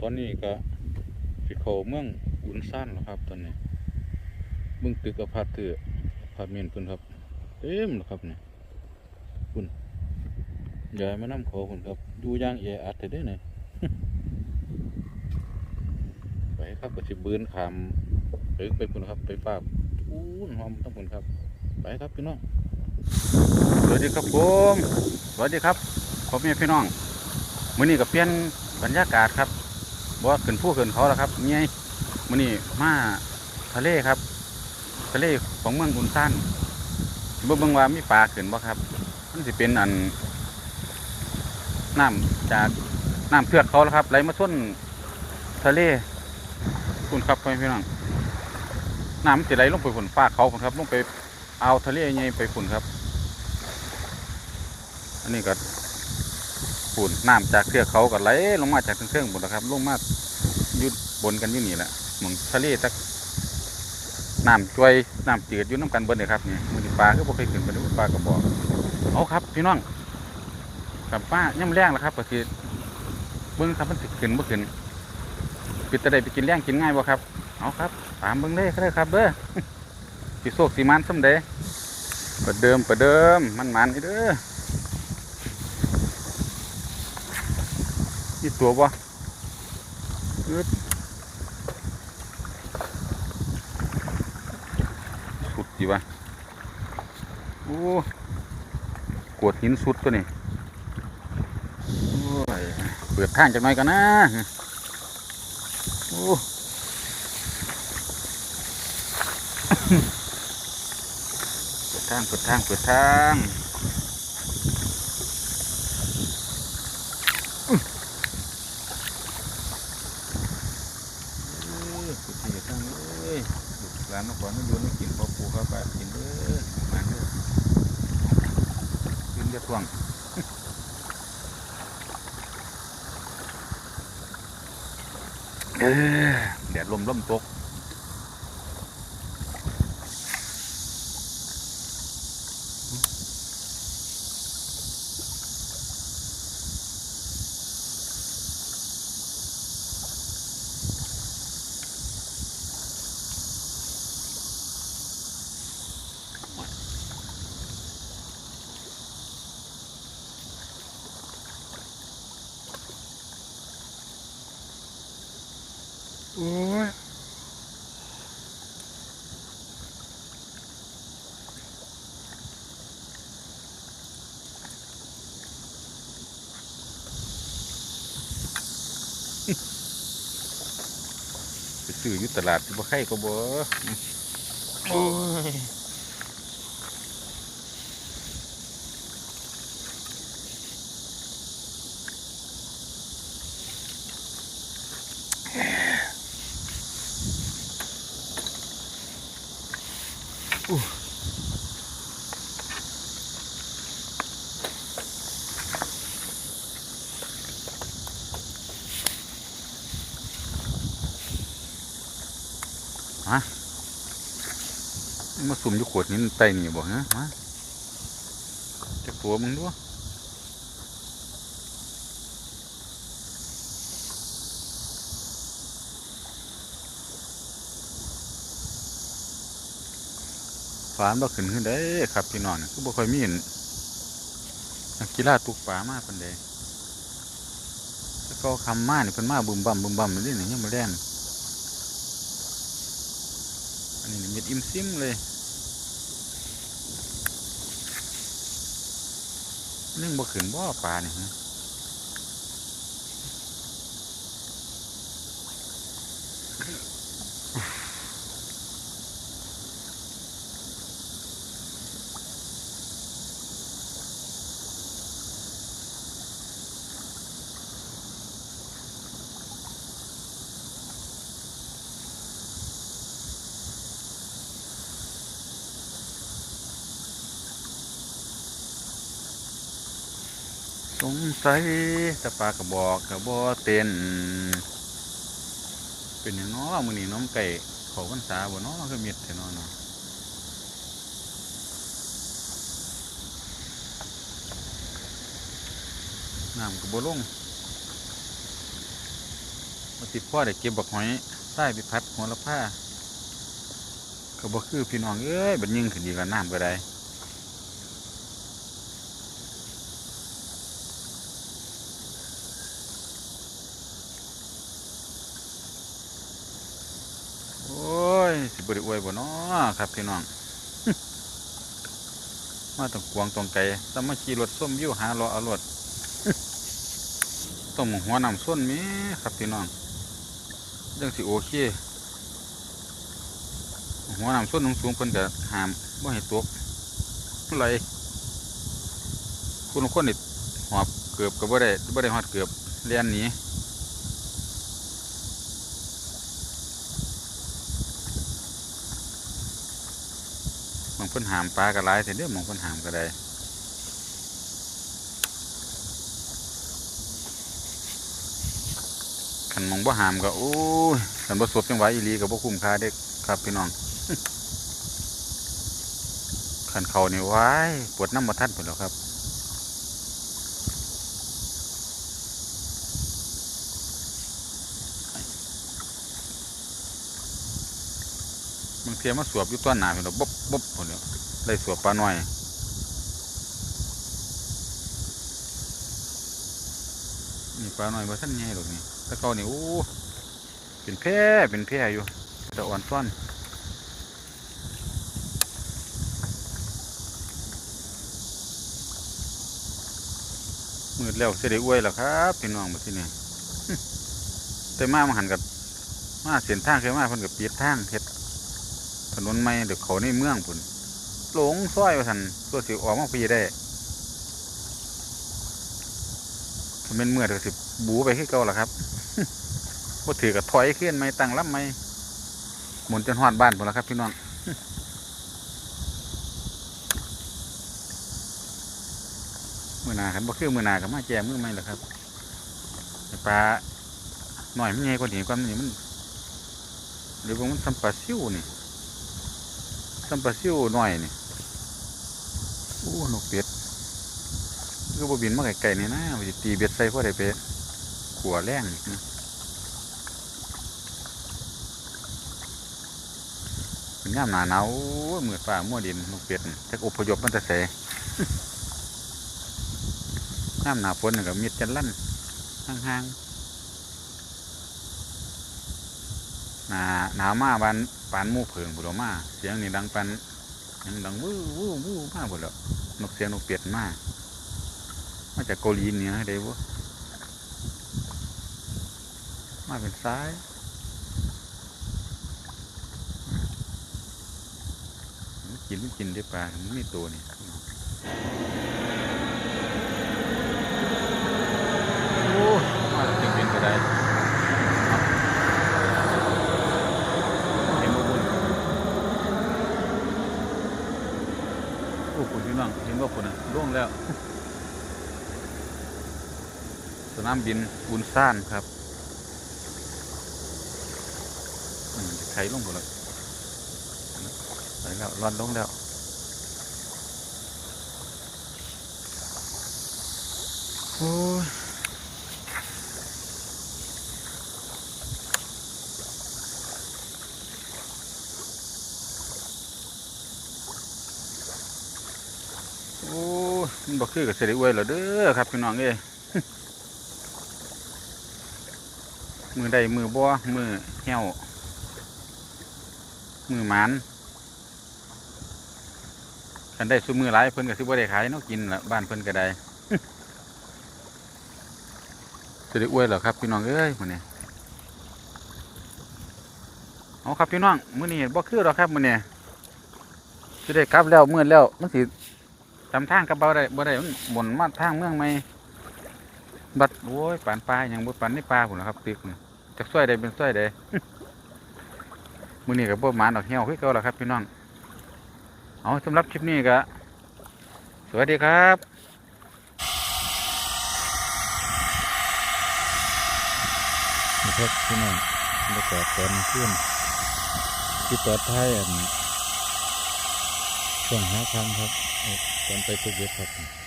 ตอนนี้ก็สิเข้าเมืองอุนซ่านแล้วครับ ตอนนี้เมืองตึกอพาร์ตเตอร์อพาร์ตเมนต์เพิ่นครับเต็มแล้วครับเนี่ยคุณยายมานํเขาคุณครับอยู่อย่างแออัดแต่เด้เนี่ยไปครับก็สิบืนขามไปไปคุณครับ ไปป้าอู้นหอมทั้งคุณครับ ไปครับพี่น้องสวัสดีครับผมสวัสดีครับพ่อม่พี่น้องมื้อนี้ก็เปลี่ยนบรรยากาศครับ บ่ว่าขึ้นผู้ขึ้นเขาแล้วครับเมียมื้อนี้มาทะเลครับ ทะเลของเมืองอุนซ่านเบิ่งบางว่ามีปลาขึ้นบ่ครับมันสิเป็นอันน้ำจากน้ำเทือกเขาแล้วครับไหลมาท่วนทะเลคุณครับพ่อพี่น้องน้ำมันสิไหลลงไปฝนฟ้าเขาครับลงไปเอาทะเลใหญ่ไปฝนครับ อันนี้ก็ ฝุ่นน้ำจากเทือกเขาก็ไหลลงมาจากเครื่องหมดแล้วครับลงมายุดบนกันอยู่นี่แหละหมองทะเลตักน้ำจ่วยน้ำจืดอยู่น้ำกันเบิดเลยครับนี่มันปลาก็บ่เคยขึ้นไปดูปลากระบอกเอาครับพี่น้องกับป้าย่ำแรงแล้วครับก็คือเบิ้งครับมันสิดขึ้นบ่ขึ้นปิดตะไดไปกินแรงกินง่ายบ่ครับเอาครับตามเบิ่งเลยก็ได้ครับเด้อสิโศกสีมันสำเดประเดิมประเดิมมันมันอีเด้อ นี่ตัวบ่สุดดีวะโอ้กวดหินสุดตัวนี้เปิดทางจักหน่อยกันนะโอ้เปิดทางเปิดทางเปิดทางอื้อเอ้ยสุดที่ทางเอ้ยลู กหลานนครไม่ดูไม่กินพอปูเข้าไปกินเออมาเยอะกินเดี๋ยวทวงเออแดดลมล่มตก ซื้ออยู่ตลาดบ่ใครก็บ่โอ้ย มาสุ่มอยู่ขวดนี้ไตนี่บ่ฮะมาจะตัวมึงด้วยฝานบ่ขึ้นขึ้นได้ครับพี่น้องคือบ่ค่อยมีเห็นนักกีฬาตุกปลามาเพิ่นเด้แล้วก็คำมานี่เพิ่นมาบึมบั่มบึมบั่มนี่นี่ยังมาแล่นอั นี่เม็ดอิ่มซิมเลยนึ่งบ่ขืนบ่ปลานี่ฮ สงสัยตะปลากระบอกกระบอเต้นเป็นอย่างน้อมือนี้น้องไก่เขากันสาบ่น้อก็เมียดแต่น้อเนาะน้ำกระบอลงมาติดพ่อได้เก็บบักหอยใต้ไปพัดหัวละผ้าก็บ่คือพี่น้องเอ้ยบัดยิงขึ้นดีกว่าน้ำก็ได้ โอ้ย สิบริอวยบ่เนาะครับพี่น้อง มาต้องกวงต้องไก่ต้องมาขี่รถส้มวิวหาลาะเอารถต้องหัวนำส้นมีครับพี่น้องเรื่องสิโอเค หัวนำส้นสูงๆเพิ่นก็ห้ามบ่ให้ตกไหลคุณคนนี่หอบเกือบก็บ่ได้บ่ได้หอดเกือบเรียนหนี คนหามปลาก็หลายแต่เด้อบางคนหามก็ได้ขันมองบ่หามก็โอ้ยขันบ่สดจังหวะอีหลีกับ่คุ้มค่าเด็กครับพี่น้องขันเขานี่ว้ายปวดน้ำมาทันหมดแล้วครับางเทียมาสวบอยู่ต้นหนาพี่น้อบ๊บบ๊บหมดแล้วได้สวบปลาหน่อยนี่ปลาหน่อยบ่ทันใหญ่หรอกนี่แตะเกานี่โอ้เป็นแพร่เป็นแพร่อยู่แต่อ่อนซ่อนมืดแล้วเสด็จอวยแล้วครับพี่น้องมาที่นี่แต่มามาหันกับมาเสียนทางเคยมาเพิ่นกับปีดทางเฮ็ด ถนนใหม่เดี๋ยวเขาในเมืองพุ่นหลงซอยว่าทันตัวสิออกมาปีได้ถ้าเป็นเมื่อเดี๋ยวสิบูไปขึ้นเก่าล่ะครับบ่าถือกับถอยขึ้นไม่ตั้งรับไม่หมุนจนหอดบ้านผมแล้วครับพี่น้องมือนาครับบ่คือมือนากับมาแจมือไม่ละครับปลาหน่อยมันใหญ่กว่านี้กว่านี้มันหรือว่ามันสัมปลาซิวนี่ สัมปลาซิวหน่อยนี่โอ้นกเป็ดคือบบินมาไกลๆนี่นะว่าสิตีเบ็ดใส่พอได้ไปขัวแรงนี่นะเป็นย่ามหนาหนาวมืดฟ้ามัวดินนกเป็ดนี่แต่อพยพมันจะเสย่ามหนาฝนนี่ก็มิดจันลั่นห่างๆ หนาหนาวมาบานปานมู่เพิงบุรมาเสียงนี่ดังปันยังดังวู้วู้วู้มากบุรนกเสียงนกเป็ดมากมาจากเกาหลีเหนือได้บ่มาเป็นซ้ายกินมันกินได้ปลามันไม่ตัวนี่โอ้มาจริงเป็นก็ได้เห็นบ่บุญโอ้คุณพี่น้องเห็นบ่คุณอะ ล่วงแล้ว สนามบินอุนซ่านครับอืมไถลงหมดแล้วไปแล้วรอนลงแล้วโอ้ยโอ้ย มันบอกคือกับเสด็จอวยเหรอเด้อครับพี่น้องเอ้มือใดมือบ่มือเหี่ยวมือหมันคันได้ซุมือหลายเพิ่นก็สิบ่ได้ขายนาะกินละบ้านเพิ่นก็ได้จะได้อวยเหรอครับพี่น้องเอ้ยมือนี้เอาครับพี่น้องมือนี้บ่คือหรอครับมือนี้สิได้กลับแล้วมื้อแล้วมันสิ จำทางกลับบ่ได้บ่ได้มันหมุนมาทางเมืองใหม่บัดโอ้ยปานปลาอย่างบุปานในปลาผมนะครับตึกจากซอยใดเป็นซอยใดมือนี้ก็บ่หมาดอกเหี่ยวคือเก่าแล้วครับพี่น้องเอาสำหรับคลิปนี้ก็สวัสดีครับนี่ครับพี่น้องบรรยากาศตอนขึ้นที่ปลอดภัยอันช่วงหาทางครับ เอาต